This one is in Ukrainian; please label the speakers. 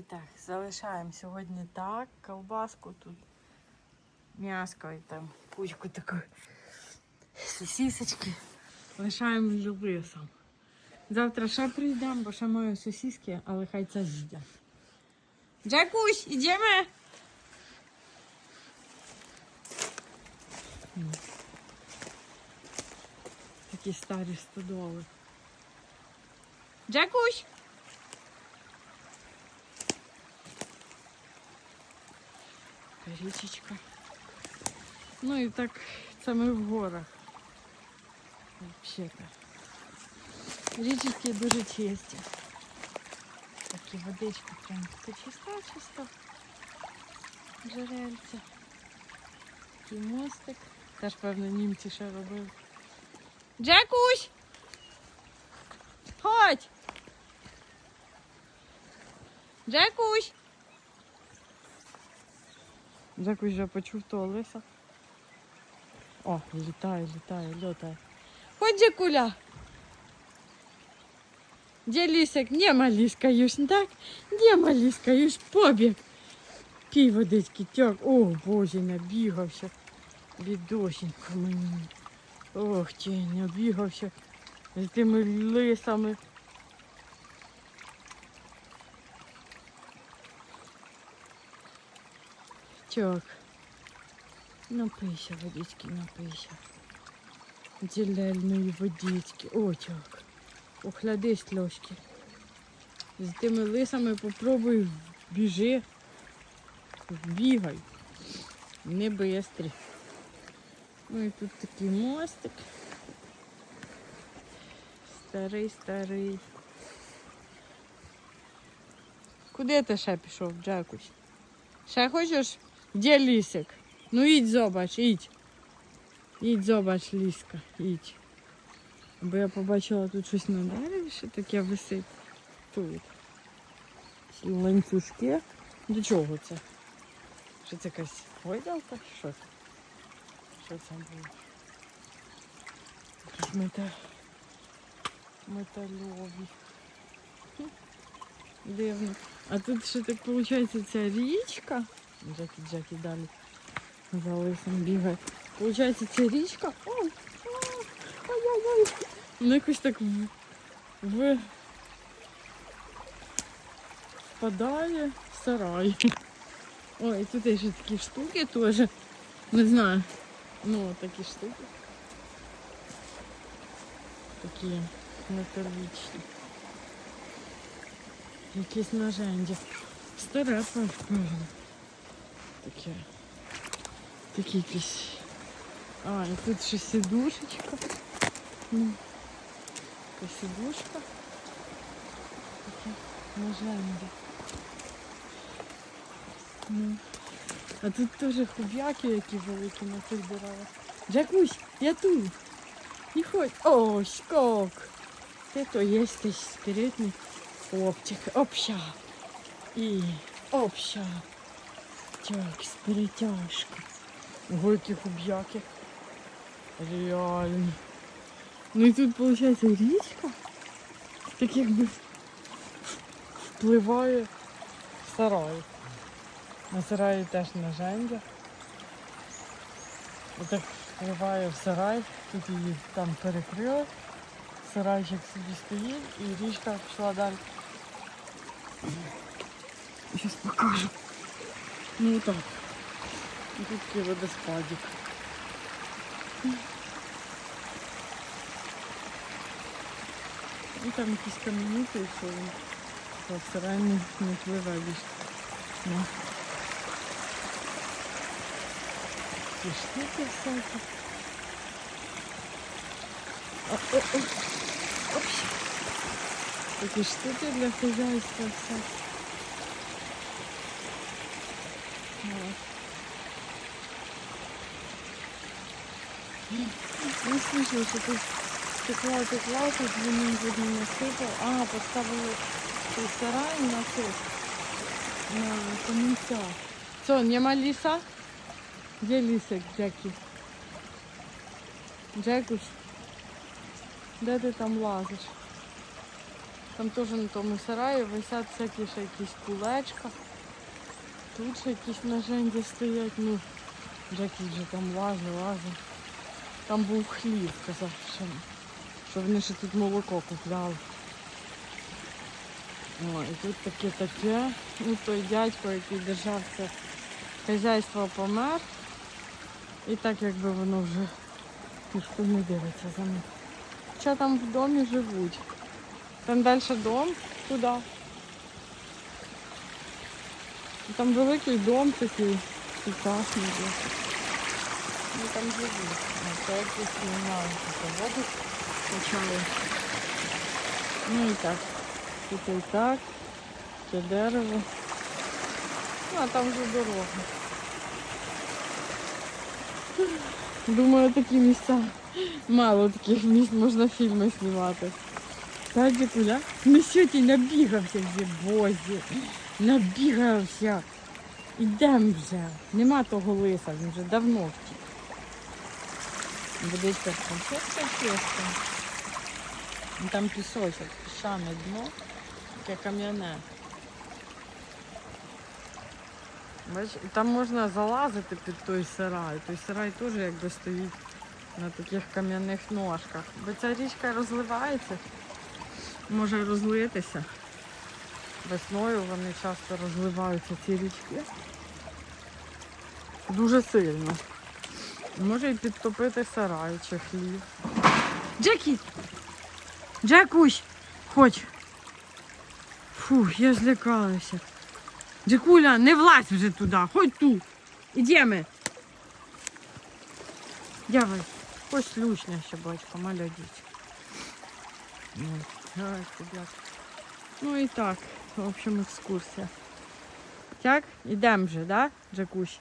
Speaker 1: і так, залишаємо сьогодні так, колбаску тут, м'яско і там кучку таку сосисочки. Лишаємо любисом. Завтра ще прийдемо, бо ще маю сосиски, але хай це з'їдять. Джакусь, ідемо? Ну. Такі старі стодоли. Джакусь! Річечка. Ну і так це ми в горах. Взагалі-то. Річечки дуже чисті. Такі водичка прям така чиста, чиста. Джерельця. Такий мостик. Теж, певно, німці ще робили. Джекусь! Ходь! Джекусь! Джекусь вже почув то лиса. О, літає, літає, льотає. Ходь, Джекуля! Где лисик? Не малиска юж, так? Де малиска юж? Побіг. Пій водички, тьок. О, боже, набігався. Бідосінько мені. Ох, тінь, набігався з тими лисами. Тьок. Напийся водички, напийся. Зелельної водички. О, тьок. Охладись трошки. З тими лисами попробуй біжи. Бігай. Не бистрі. Ну і тут такий мостик. Старий, старий. Куди ти ще пішов, Джекусь? Ще хочеш? Де лісик? Ну їдь зобач, їдь. Їдь зобач, ліска, їдь. Бо я побачила тут щось на дереві, що таке висить. Тут. Ланцюжки. До чого це? Що це якась гойдалка? Що це? Що це було? Якісь мета... метальові. Дивно. А тут ще так виходить ця річка. Джекі Джекі далі за лисом бігає. Получається ця річка. Ой, ой, ой-ой-ой. Ну якось так в, впадає в сарай. Ой, тут є ще такі штуки теж. Не знаю. Ну, такі штуки. Такі металічні. Якісь наженді. Старе, певно. Таке. Такі якісь. А, і тут ще сідушечка. Ну, така сідушка. Таке наженді. Ну. А тут теж хуб'яки, які великі на цих. Джакусь, я тут. Не ходь. О, скок. Ти то є цей спиритний хлопчик. Обща. І обща. Так, спиритяшка. Ого, хуб'яки. Реально. Ну і тут, виходить, річка. Так якби впливає в сарай. На сараї теж нажендя. Отак впливає в сарай, тут її там перекрили. Сарайчик собі стоїть і річка пішла далі. Зараз покажу. Ну так. І тут такий водоспадик. Ну там якісь кам'яниці, і що він то в сарай не, не впливає більше. Ну. Такі штуки всякі. О, о, о. Опс. Такі штуки для хозяйства всякі. Ну, слышно, что тут текла, текла, тут вони видно насипав. А, поставили цей сарай на тут. На камінця. Що, нема ліса? Де лісик, Джекі? Джекуш, де ти там лазиш? Там теж на тому сараї висять всякі ще якісь кулечка. Тут ще якісь наженьки стоять. Ну, Джекі вже там лазить, лазить. Там був хліб, казав, що, що вони ще тут молоко купляли. О, і тут таке таке. Ну той дядько, який держав це хазяйство помер. І так якби воно вже ніхто не дивиться за ним. Хоча там в домі живуть. Там далі дом туди. Там великий дом такий сучасний. є. Ну там живуть. Це якось не знаю, почали. Ну і так. Тут і так. Це дерево. Ну, а там вже дорога. Думаю, такі місця. Мало таких місць можна фільми знімати. Так, Дікуля? Ну ти набігався вже, бозі. Набігався. Ідем вже. Нема того лиса, він вже давно втік. Водичка там чисто чисто. Там пісочок, піщане дно, таке кам'яне. Там можна залазити під той сарай. Той сарай теж якби стоїть на таких кам'яних ножках. Бо ця річка розливається, може розлитися. Весною вони часто розливаються ці річки. Дуже сильно. Може і підтопити сарай чи хлів. Джекі! Джекусь! Хоч! Фух, я злякалася. Джекуля, не влазь вже туди, ходь тут. Ідемо. Давай. Ось лючня ще батько, маля діть. Давай, ребят. Ну і так, в общем, екскурсія. Так, ідемо вже, да, Джекусь?